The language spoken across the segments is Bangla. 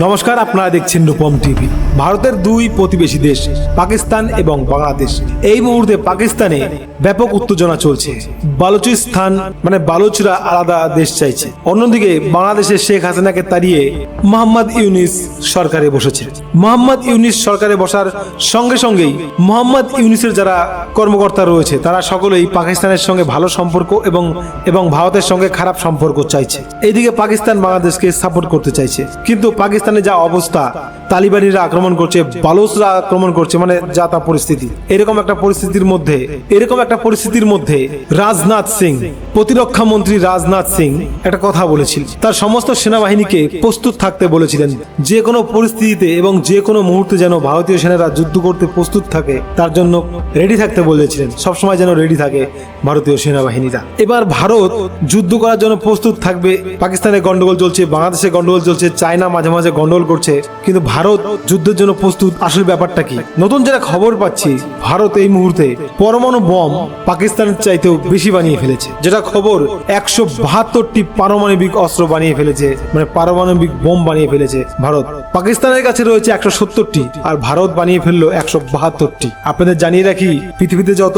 নমস্কার, আপনারা দেখছেন রূপম টিভি। ভারতের দুই প্রতিবেশী দেশ, পাকিস্তান এবং বাংলাদেশ। এই মুহূর্তে পাকিস্তানে ব্যাপক উত্তেজনা চলছে। বালুচিস্তান মানে বালুচরা আলাদা দেশ চাইছে। অন্যদিকে বাংলাদেশের শেখ হাসিনাকে তাড়িয়ে মোহাম্মদ ইউনিস সরকারে বসেছে। মোহাম্মদ ইউনিস সরকারে বসার সঙ্গে সঙ্গেই মোহাম্মদ ইউনিসের যারা কর্মকর্তা রয়েছে, তারা সকলেই পাকিস্তানের সঙ্গে ভালো সম্পর্ক এবং এবং ভারতের সঙ্গে খারাপ সম্পর্ক চাইছে। এইদিকে পাকিস্তান বাংলাদেশকে সাপোর্ট করতে চাইছে। কিন্তু পাকিস্তানে যা অবস্থা, তালিবানিরা আক্রমণ করছে, বালুচরা আক্রমণ করছে মানে যা তা পরিস্থিতি। এরকম একটা পরিস্থিতির মধ্যে, এরকম একটা পরিস্থিতির মধ্যে রাজনাথ সিং, প্রতিরক্ষা মন্ত্রী রাজনাথ সিং একটা কথা বলেছিল তার সমস্ত সেনাবাহিনীকে প্রস্তুত থাকতে বলেছিলেন। যে কোনো পরিস্থিতিতে এবং যে কোনো মুহূর্তে যেন ভারতীয় সেনারা যুদ্ধ করতে প্রস্তুত থাকে, তার জন্য রেডি থাকতে বলেছিলেন। সবসময় যেন রেডি থাকে ভারতীয় সেনাবাহিনীরা। এবার ভারত যুদ্ধ করার জন্য প্রস্তুত থাকবে। পাকিস্তানে গন্ডগোল চলছে, বাংলাদেশে গন্ডগোল চলছে, চায়না মাঝে মাঝে গন্ডগোল করছে, কিন্তু ভারত যুদ্ধের জন্য প্রস্তুত। আসল ব্যাপারটা কি? নতুন যেটা খবর পাচ্ছি, ভারত এই মুহূর্তে পরমাণু বম পাকিস্তানের চাইতেও বেশি বানিয়ে ফেলেছে। যেটা খবর, একশো বাহাত্তরটি পারমাণবিক অস্ত্র বানিয়ে ফেলেছে মানে পারমাণবিক বোম বানিয়ে ফেলেছে ভারত। পাকিস্তানের কাছে রয়েছে একশো সত্তরটি, আর ভারত বানিয়ে ফেলল একশো বাহাত্তরটি। আপনাদের জানিয়ে রাখি, পৃথিবীতে যত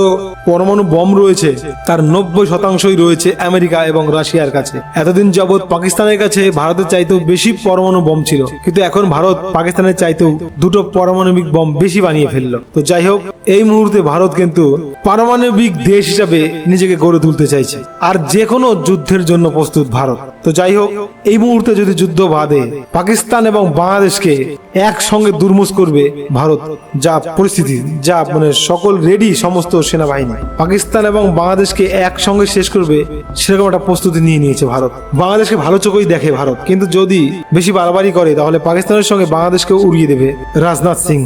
পরমাণু বম রয়েছে, তার নব্বই শতাংশই রয়েছে আমেরিকা এবং রাশিয়ার কাছে। এতদিন যাবৎ পাকিস্তানের কাছে ভারতের চাইতেও বেশি পরমাণু বম ছিল। কিন্তু এখন ভারত পাকিস্তানের চাইতেও দুটো পারমাণবিক বম বেশি বানিয়ে ফেলল। তো যাই হোক, এই মুহূর্তে ভারত কিন্তু পারমাণবিক দেশ হিসাবে নিজেকে গড়ে তুলতে চাইছে। আর যে কোনো যুদ্ধের জন্য প্রস্তুত ভারত। তো যাই হোক, এই মুহূর্তে যদি যুদ্ধ বাঁধে, পাকিস্তান এবং বাংলাদেশকে একসঙ্গে দুর্মুষ করবে ভারত, যা পরিস্থিতি, যা মানে সকল রেডি সমস্ত সেনাবাহিনী। পাকিস্তান এবং বাংলাদেশকে একসঙ্গে শেষ করবে, সেরকম একটা প্রস্তুতি নিয়ে নিয়েছে ভারত। বাংলাদেশকে ভালো চোখেই দেখে ভারত। কিন্তু যদি বেশি বাড়াবাড়ি করে, তাহলে পাকিস্তানের সঙ্গে বাংলাদেশকে উড়িয়ে দেবে রাজনাথ সিং।